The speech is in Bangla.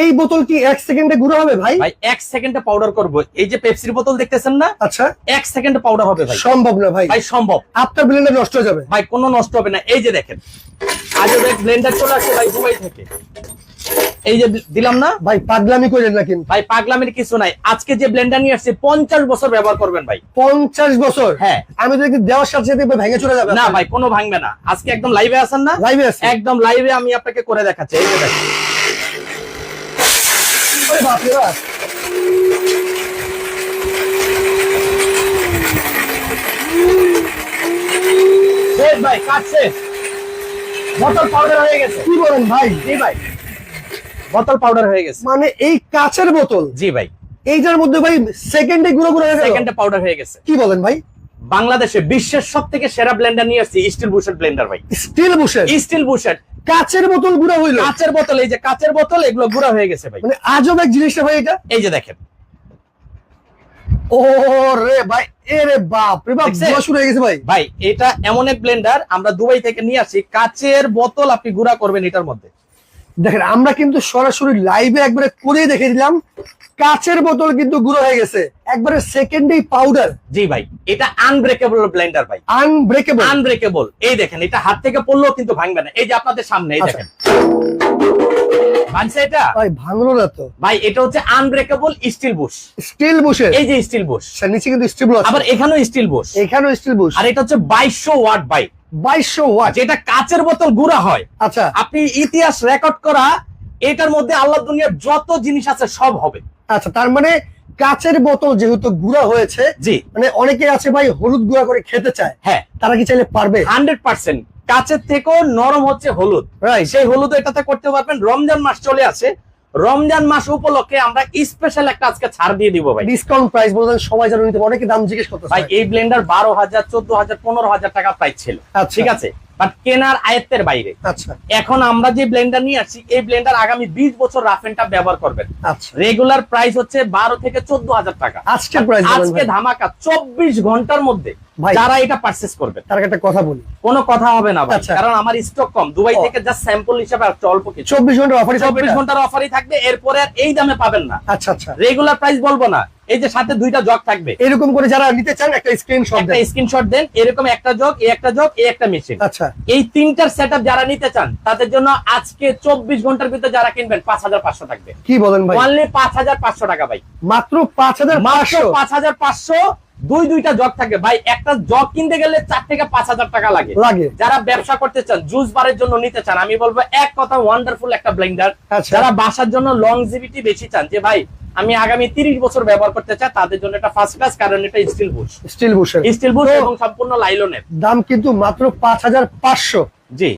এই বোতল কি এক সেকেন্ডে গুঁড়ো হবে ভাই? ভাই এক সেকেন্ডে পাউডার করব। এই যে পেপসির বোতল দেখতেছেন না? আচ্ছা। এক সেকেন্ডে পাউডার হবে ভাই। সম্ভব না ভাই। ভাই সম্ভব। আপনার ব্লেন্ডার নষ্ট হয়ে যাবে। ভাই কোনো নষ্ট হবে না। এই যে দেখেন। আজও দেখ ব্লেন্ডার চলে আসছে ভাই দুবাই থেকে। এই যে দিলাম না? ভাই পাগলামি করেন না কিন্তু। ভাই পাগলামির কিছু নাই। আজকে যে ব্লেন্ডার নিয়ে আসছে পঞ্চাশ বছর ব্যবহার করবেন ভাই। পঞ্চাশ বছর? হ্যাঁ। আমি তো দেখি দেওয়ার সাথে সাথে ভেঙে চলে যাবে না ভাই কোনো ভাঙবে না। আজকে একদম লাইভে আছেন না? লাইভে একদম লাইভে আমি আপনাকে করে দেখাচ্ছি। এই যে দেখেন। ভাই বোতল পাউডার হয়ে গেছে। কি বলেন ভাই? জি ভাই বোতল পাউডার হয়ে গেছে। মানে এই কাচের বোতল? জি ভাই। এইটার মধ্যে ভাই সেকেন্ডে গুঁড়ো গুঁড়ো হয়ে সেকেন্ডে পাউডার হয়ে গেছে। কি বলেন ভাই? বাংলাদেশে বিশ্বের সব থেকে সেরা ব্লেন্ডার নিয়ে আসছি স্টিল বুশেট ব্লেন্ডার ভাই। স্টিল বুশের স্টিল বুশেট কাচের বোতল গুঁড়া হইল। কাচের বোতল এই যে কাচের বোতল এগুলো গুঁড়া হয়ে গেছে ভাই। মানে আজব এক জিনিসটা ভাই এটা এই যে দেখেন। ও রে ভাই এ রে বাপ রে বাপ? শুরু হয়ে গেছে ভাই। ভাই এটা এমন এক ব্লেন্ডার আমরা দুবাই থেকে নিয়ে আসি কাচের বোতল আপনি গুঁড়া করবেন এটার মধ্যে। দেখেন আমরা কিন্তু সরাসরি লাইভে একবারে করে দেখে দিলাম কাচের বোতল কিন্তু গুঁড়ো হয়ে গেছে। একবারে সেকেন্ডেই পাউডার জি ভাই এটা আনব্রেকেবল ব্লেন্ডার ভাই। আনব্রেকেবল আনব্রেকেবল এই দেখেন এটা হাত থেকে পড়লেও কিন্তু ভাঙবে না। এই যে আপনাদের সামনে এই আচ্ছা। দেখেন। ভাঙছে এটা? ভাই ভাঙলো না তো। ভাই এটা হচ্ছে আনব্রেকেবল স্টিল বুশ স্টিল বুশের এই যে স্টিল বুশ নিচে কিন্তু স্টিল আবার এখানেও স্টিল বুশ এখানেও স্টিল বুশ আর এটা হচ্ছে বাইশশো ওয়াট বাই বাইশশো ওয়াট। যেটা কাচের বোতল গুঁড়া হয়। আচ্ছা। আপনি ইতিহাস রেকর্ড করা এটার মধ্যে আল্লাহ দুনিয়ার যত জিনিস আছে সব হবে। আচ্ছা তার মানে কাচের বোতল যেহেতু গুঁড়া হয়েছে জি। মানে অনেকে আছে ভাই হলুদ গুঁড়া করে খেতে চায়। হ্যাঁ। তারা কি চাইলে পারবে? Hundred percent. কাচের থেকেও নরম হচ্ছে হলুদ। সেই হলুদ এটাতে করতে পারবেন। রমজান মাস চলে আসে রমজান মাস উপলক্ষে আমরা স্পেশাল একটা আজকে ছাড় দিয়ে দিব ভাই। ডিসকাউন্ট প্রাইস বলতে সবাই জানো নিতে অনেক দাম জিজ্ঞেস করতে ভাই এই ব্লেন্ডার বারো হাজার চোদ্দ হাজার পনেরো হাজার টাকা প্রাইস ছিল। আচ্ছা। ঠিক আছে? বাট কেনার আয়ত্তের বাইরে। আচ্ছা। এখন আমরা যে ব্লেন্ডার নিয়ে আসছি এই ব্লেন্ডার আগামী বিশ বছর রাফ এন্ড টাফ ব্যবহার করবেন। আচ্ছা। রেগুলার প্রাইস হচ্ছে বারো থেকে চোদ্দ হাজার টাকা। আজকে ধামাকা চব্বিশ ঘণ্টার মধ্যে। যারা এটা পারচেস করবে তার একটা কথা বলি। কোনো কথা হবে না আচ্ছা। কারণ আমার স্টক কম। দুবাই থেকে জাস্ট স্যাম্পল হিসাবে আসছে অল্প কিছু। চব্বিশ অফারই? ঘণ্টার অফারই থাকবে এরপরে আর এই দামে পাবেন না। আচ্ছা আচ্ছা। রেগুলার প্রাইস বলব না। এই যে সাথে দুইটা জগ থাকবে। এরকম করে যারা নিতে চান একটা স্ক্রিনশট একটা স্ক্রিনশট দেন এরকম একটা জগ এই একটা জগ এই একটা মেশিন আচ্ছা। এই তিনটার সেট যারা নিতে চান তাদের জন্য আজকে চব্বিশ ঘণ্টার ভিতরে যারা কিনবেন পাঁচ হাজার পাঁচশো থাকবে। কি বলেন ভাই? অনলি পাঁচ হাজার পাঁচশো টাকা ভাই। মাত্র পাঁচ হাজার মাত্র পাঁচশো পাঁচ হাজার পাঁচশো দুই দুইটা জগ থাকবে। ভাই একটা জগ কিনতে গেলে চার থেকে পাঁচ হাজার টাকা লাগে। লাগে। যারা ব্যবসা করতে চান জুস বারের জন্য নিতে চান আমি বলব এক কথা ওয়ান্ডারফুল একটা ব্লেন্ডার আচ্ছা। যারা বাসার জন্য লংজিভিটি বেশি চান যে ভাই আমি আগামী তিরিশ বছর ব্যবহার করতে চাই তাদের জন্য এটা ফার্স্ট ক্লাস কারণ এটা steel bush steel bush steel bush এবং সম্পূর্ণ লাইলনের দাম কিন্তু মাত্র পাঁচ হাজার পাঁচশো। জি।